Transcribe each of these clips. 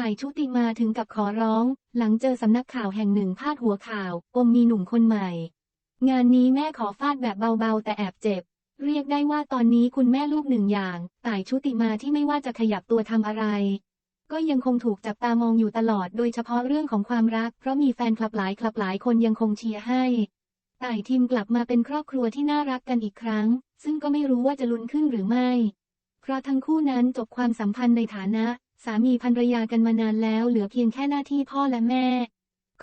ต่ายชุติมาถึงกับขอร้อง หลังเจอสำนักข่าวแห่งหนึ่งพาดหัวข่าวปมมีหนุ่มคนใหม่ งานนี้แม่ขอฟาดแบบเบาๆ แต่แอบเจ็บ เรียกได้ว่าตอนนี้คุณแม่ลูกหนึ่งอย่าง ต่ายชุติมาที่ไม่ว่าจะขยับตัวทำอะไร ก็ยังคงถูกจับตามองอยู่ตลอดโดยเฉพาะเรื่องของความรัก เพราะมีแฟนคลับหลายคลับหลายคนยังคงเชียร์ให้ต่ายทีมกลับมาเป็นครอบครัวที่น่ารักกันอีกครั้ง ซึ่งก็ไม่รู้ว่าจะลุ้นขึ้นหรือไม่ เพราะทั้งคู่นั้นจบความสัมพันธ์ในฐานะ สามีภรรยากันมานานแล้วเหลือเพียงแค่หน้าที่พ่อและแม่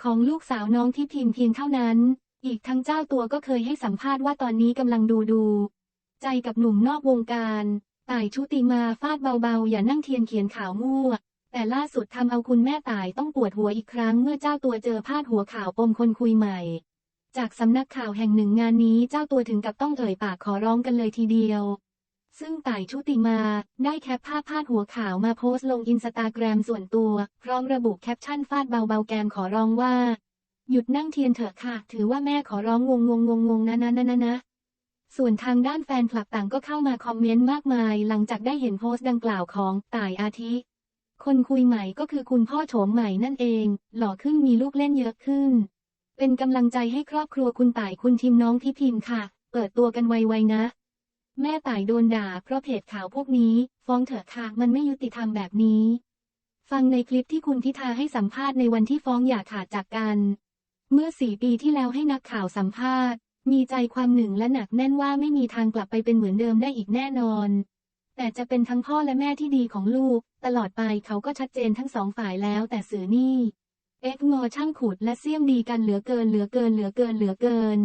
ของลูกสาวน้องที่พิมพ์เพียงเท่านั้น อีกทั้งเจ้าตัวก็เคยให้สัมภาษณ์ว่าตอนนี้กำลังดูดู ใจกับหนุ่มนอกวงการต่ายชุติมาฟาดเบาๆ อย่านั่งเทียนเขียนข่าวมั่ว แต่ล่าสุดทำเอาคุณแม่ต่ายต้องปวดหัวอีกครั้งเมื่อเจ้าตัวเจอพาดหัวข่าวปมคนคุยใหม่ จากสำนักข่าวแห่งหนึ่งงานนี้เจ้าตัวถึงกับต้องเอ่ยปากขอร้องกันเลยทีเดียว ซึ่งต่ายชุติมา ได้แคปภาพพาดหัวข่าวมาโพสต์ลงอินสตาแกรมส่วนตัว พร้อมระบุแคปชั่นฟาดเบาๆแกมขอร้องว่า หยุดนั่งเทียนเถอะค่ะ ถือว่าแม่ขอร้องงงงงงงนะนะนะนะนะส่วนทางด้านแฟนคลับต่างก็เข้ามาคอมเมนต์มากมาย หลังจากได้เห็นโพสต์ดังกล่าวของต่ายอาทิ คนคุยใหม่ก็คือคุณพ่อโฉมใหม่นั่นเอง หล่อขึ้นมีลูกเล่นเยอะขึ้น เป็นกำลังใจให้ครอบครัวคุณต่ายคุณทีมน้องที่พิมพ์ค่ะ เปิดตัวกันไวๆนะ แม่ต่ายโดนด่าเพราะเพจข่าวพวกนี้ ฟ้องเถอะค่ะมันไม่ยุติธรรมแบบนี้ ฟังในคลิปที่คุณทิธาให้สัมภาษณ์ในวันที่ฟ้องอย่าขาดจากกัน เมื่อสี่ปีที่แล้วให้นักข่าวสัมภาษณ์ มีใจความหนึ่งและหนักแน่นว่าไม่มีทางกลับไปเป็นเหมือนเดิมได้อีกแน่นอน แต่จะเป็นทั้งพ่อและแม่ที่ดีของลูก ตลอดไปเขาก็ชัดเจนทั้งสองฝ่ายแล้วแต่สื่อนี่เอ็กงอช่างขุดและเสี่ยมดีกันเหลือเกินเหลือเกินเหลือเกินเหลือเกิน